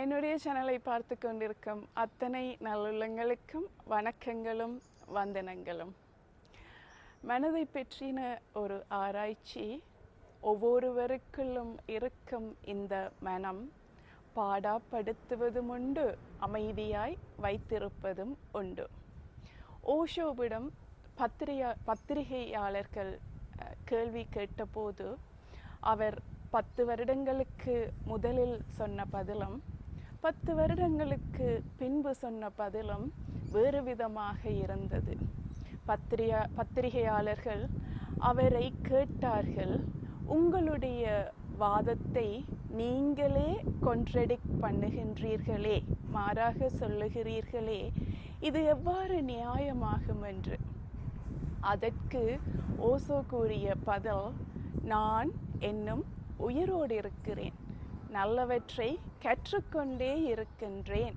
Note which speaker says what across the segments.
Speaker 1: என்னுடைய சேனலை பார்த்து கொண்டிருக்கும் அத்தனை நல்லுள்ளங்களுக்கும் வணக்கங்களும் வந்தனங்களும். மனதை பற்றின ஒரு ஆராய்ச்சி ஒவ்வொருவருக்குள்ளும் இருக்கும் இந்த மனம் பாடாப்படுத்துவதும் உண்டு அமைதியாய் வைத்திருப்பதும் உண்டு. ஓஷோவிடம் பத்திரிகா பத்திரிகையாளர்கள் கேள்வி கேட்டபோது அவர் பத்து வருடங்களுக்கு முதலில் சொன்ன பதிலும் பத்து வருடங்களுக்கு பின்பு சொன்ன பதிலும் வேறு விதமாக இருந்தது. பத்திரிகா பத்திரிகையாளர்கள் அவரை கேட்டார்கள் உங்களுடைய வாதத்தை நீங்களே கொன்ட்ரடிக்ட் பண்ணுகின்றீர்களே மாறாக சொல்லுகிறீர்களே இது எவ்வாறு நியாயமாகும் என்று? அதற்கு ஓசோ கூறிய பதில் நான் என்னும் உயிரோடு இருக்கிறேன். நல்லவற்றை கற்றுக்கொண்டே இருக்கின்றேன்.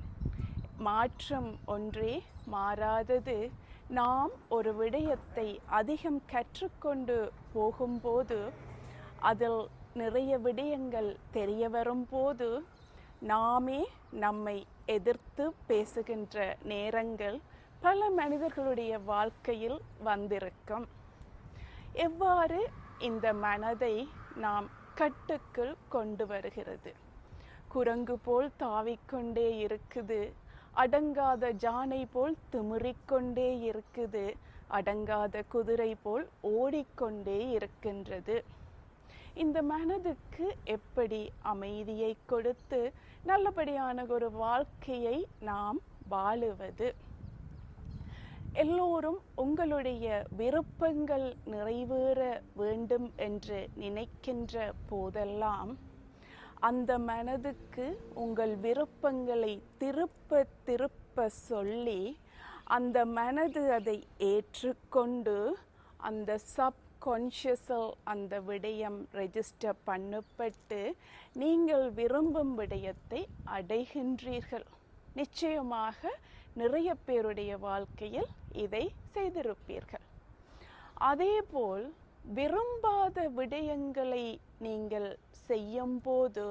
Speaker 1: மாற்றம் ஒன்றே மாறாதது. நாம் ஒரு விடயத்தை அதிகம் கற்றுக்கொண்டு போகும்போது அதில் நிறைய விடயங்கள் தெரிய வரும்போது நாமே நம்மை எதிர்த்து பேசுகின்ற நேரங்கள் பல மனிதர்களுடைய வாழ்க்கையில் வந்திருக்கும். எவ்வாறு இந்த மனதை நாம் கட்டுக்குள் கொண்டு வருகிறது. குரங்கு போல் தாவிக்கொண்டே இருக்குது. அடங்காத ஜானை போல் திமிரிக்கொண்டே இருக்குது. அடங்காத குதிரை போல் ஓடிக்கொண்டே இருக்கின்றது. இந்த மனதுக்கு எப்படி அமைதியை கொடுத்து நல்லபடியான ஒரு வாழ்க்கையை நாம் வாழுவது? எல்லோரும் உங்களுடைய விருப்பங்கள் நிறைவேற வேண்டும் என்று நினைக்கின்ற போதெல்லாம் அந்த மனதுக்கு உங்கள் விருப்பங்களை திருப்ப திருப்ப சொல்லி அந்த மனது அதை ஏற்றுக்கொண்டு அந்த சப்கான்ஷியஸில் அந்த விடயம் ரெஜிஸ்டர் பண்ணப்பட்டு நீங்கள் விரும்பும் விடயத்தை அடைகின்றீர்கள். நிச்சயமாக நிறைய பேருடைய வாழ்க்கையில் இதை செய்திருப்பீர்கள். அதேபோல் விரும்பாத விடயங்களை நீங்கள் செய்யும்போது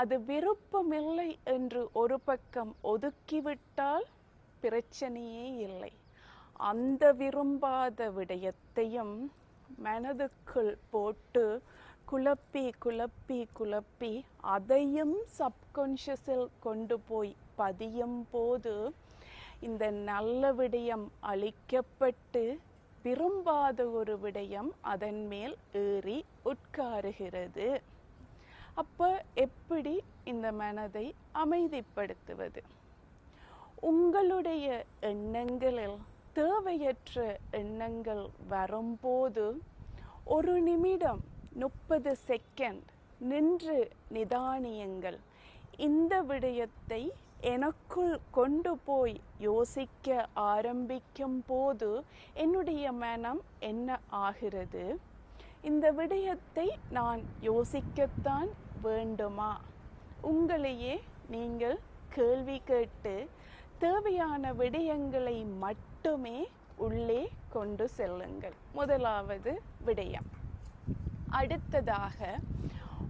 Speaker 1: அது விருப்பமில்லை என்று ஒரு பக்கம் ஒதுக்கிவிட்டால் பிரச்சனையே இல்லை. அந்த விரும்பாத விடயத்தையும் மனதுக்குள் போட்டு குழப்பி குழப்பி குழப்பி அதையும் சப்கான்ஷியஸில் கொண்டு போய் பதியும் போது இந்த நல்ல விடயம் அழிக்கப்பட்டு விரும்பாத ஒரு விடயம் அதன் மேல் ஏறி உட்காருகிறது. அப்போ எப்படி இந்த மனதை அமைதிப்படுத்துவது? உங்களுடைய எண்ணங்களில் தேவையற்ற எண்ணங்கள் வரும்போது ஒரு நிமிடம் முப்பது செகண்ட் நின்று நிதானியுங்கள். இந்த விடயத்தை எனக்குள் கொண்டு போய் யோசிக்க ஆரம்பிக்கும் போது என்னுடைய மனம் என்ன ஆகிறது? இந்த விடயத்தை நான் யோசிக்கத்தான் வேண்டுமா? உங்களையே நீங்கள் கேள்வி கேட்டு தேவையான விடயங்களை மட்டுமே உள்ளே கொண்டு செல்லுங்கள். முதலாவது விடயம். அடுத்ததாக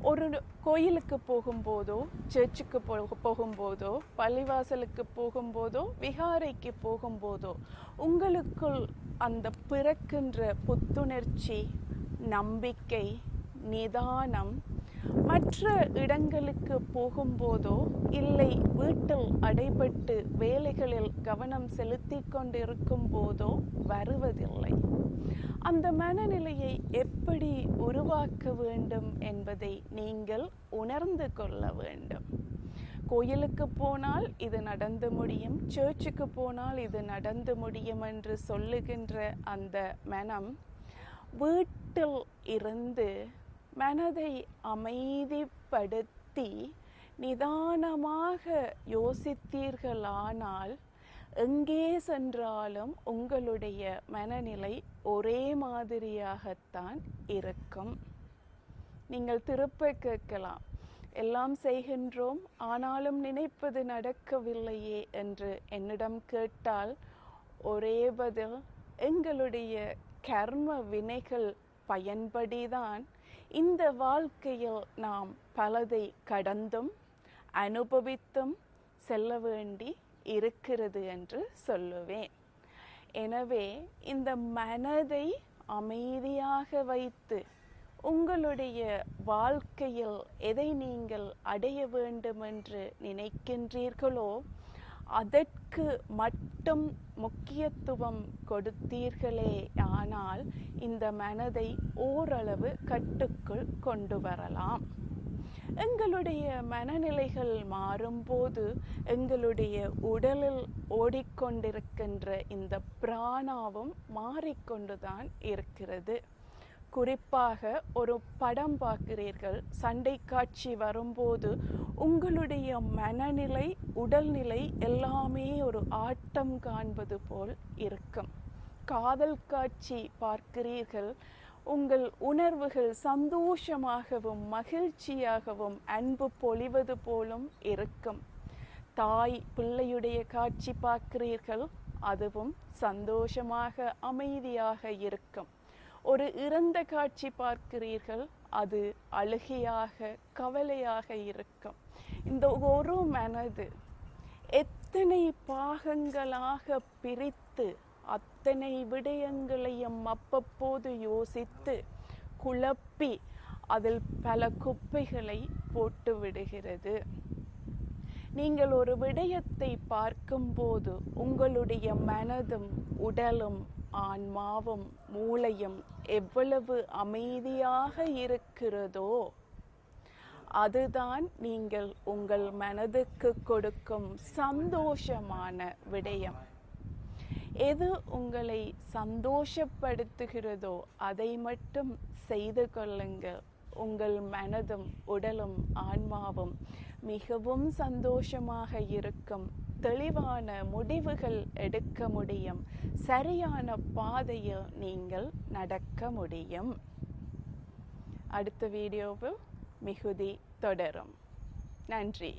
Speaker 1: ஒரு கோயிலுக்கு போகும்போதோ சர்ச்சுக்கு போ போகும்போதோ பள்ளிவாசலுக்கு போகும்போதோ விகாரைக்கு போகும்போதோ உங்களுக்குள் அந்த பிறக்கின்ற புத்துணர்ச்சி நம்பிக்கை நிதானம் மற்ற இடங்களுக்கு போகும்போதோ இல்லை வீட்டில் அடைபட்டு வேலைகளில் கவனம் செலுத்தி கொண்டிருக்கும் போதோ வருவதில்லை. அந்த மனநிலையை எப்படி உருவாக்க வேண்டும் என்பதை நீங்கள் உணர்ந்து கொள்ள வேண்டும். கோயிலுக்கு போனால் இது நடந்து முடியும் சர்ச்சுக்கு போனால் இது நடந்து முடியும் என்று சொல்லுகின்ற அந்த மனம் வீட்டில் இருந்து மனதை அமைதிப்படுத்தி நிதானமாக யோசித்தீர்களானால் எங்கே சென்றாலும் உங்களுடைய மனநிலை ஒரே மாதிரியாகத்தான் இருக்கும். நீங்கள் திருப்ப கேட்கலாம். எல்லாம் செய்கின்றோம் ஆனாலும் நினைப்பது நடக்கவில்லையே என்று என்னிடம் கேட்டால் ஒரே பதில் எங்களுடைய கர்ம வினைகள் பயன்படிதான். இந்த வாழ்க்கையில் நாம் பலதை கடந்தும் அனுபவித்தும் செல்ல வேண்டி இருக்கிறது என்று சொல்லுவேன். எனவே இந்த மனதை அமைதியாக வைத்து உங்களுடைய வாழ்க்கையில் எதை நீங்கள் அடைய வேண்டும் என்று நினைக்கின்றீர்களோ அதற்கு மட்டும் முக்கியத்துவம் கொடுத்தீர்களே ஆனால் இந்த மனதை ஓரளவு கட்டுக்குள் கொண்டு வரலாம். எங்களுடைய மனநிலைகள் மாறும்போது எங்களுடைய உடலில் ஓடிக்கொண்டிருக்கின்ற இந்த பிராணாவும் மாறிக்கொண்டுதான் இருக்கிறது. குறிப்பாக ஒரு படம் பார்க்கிறீர்கள் சண்டை காட்சி வரும்போது உங்களுடைய மனநிலை உடல்நிலை எல்லாமே ஒரு ஆட்டம் காண்பது போல் இருக்கும். காதல் காட்சி பார்க்கிறீர்கள் உங்கள் உணர்வுகள் சந்தோஷமாகவும் மகிழ்ச்சியாகவும் அன்பு பொழிவது போலும் இருக்கும். தாய் பிள்ளையுடைய காட்சி பார்க்கிறீர்கள் அதுவும் சந்தோஷமாக அமைதியாக இருக்கும். ஒரு இறந்த காட்சி பார்க்கிறீர்கள் அது அழுகையாக கவலையாக இருக்கும். இந்த ஒரு மனது எத்தனை பாகங்களாக பிரித்து அத்தனை விடயங்களையும் அப்பப்போது யோசித்து குழப்பி அதில் பல குப்பைகளை போட்டு விடுகிறது. நீங்கள் ஒரு விடயத்தை பார்க்கும்போது உங்களுடைய மனதும் உடலும் ஆன்மாவும் மூளையும் எவ்வளவு அமைதியாக இருக்கிறதோ அதுதான் நீங்கள் உங்கள் மனதுக்கு கொடுக்கும் சந்தோஷமான விடயம். எது உங்களை சந்தோஷப்படுத்துகிறதோ அதை மட்டும் செய்து கொள்ளுங்கள். உங்கள் மனதும் உடலும் ஆன்மாவும் மிகவும் சந்தோஷமாக இருக்கும். தெளிவான முடிவுகள் எடுக்க முடியும். சரியான பாதையில் நீங்கள் நடக்க முடியும். அடுத்த வீடியோவில் மிகுதி தொடரும். நன்றி.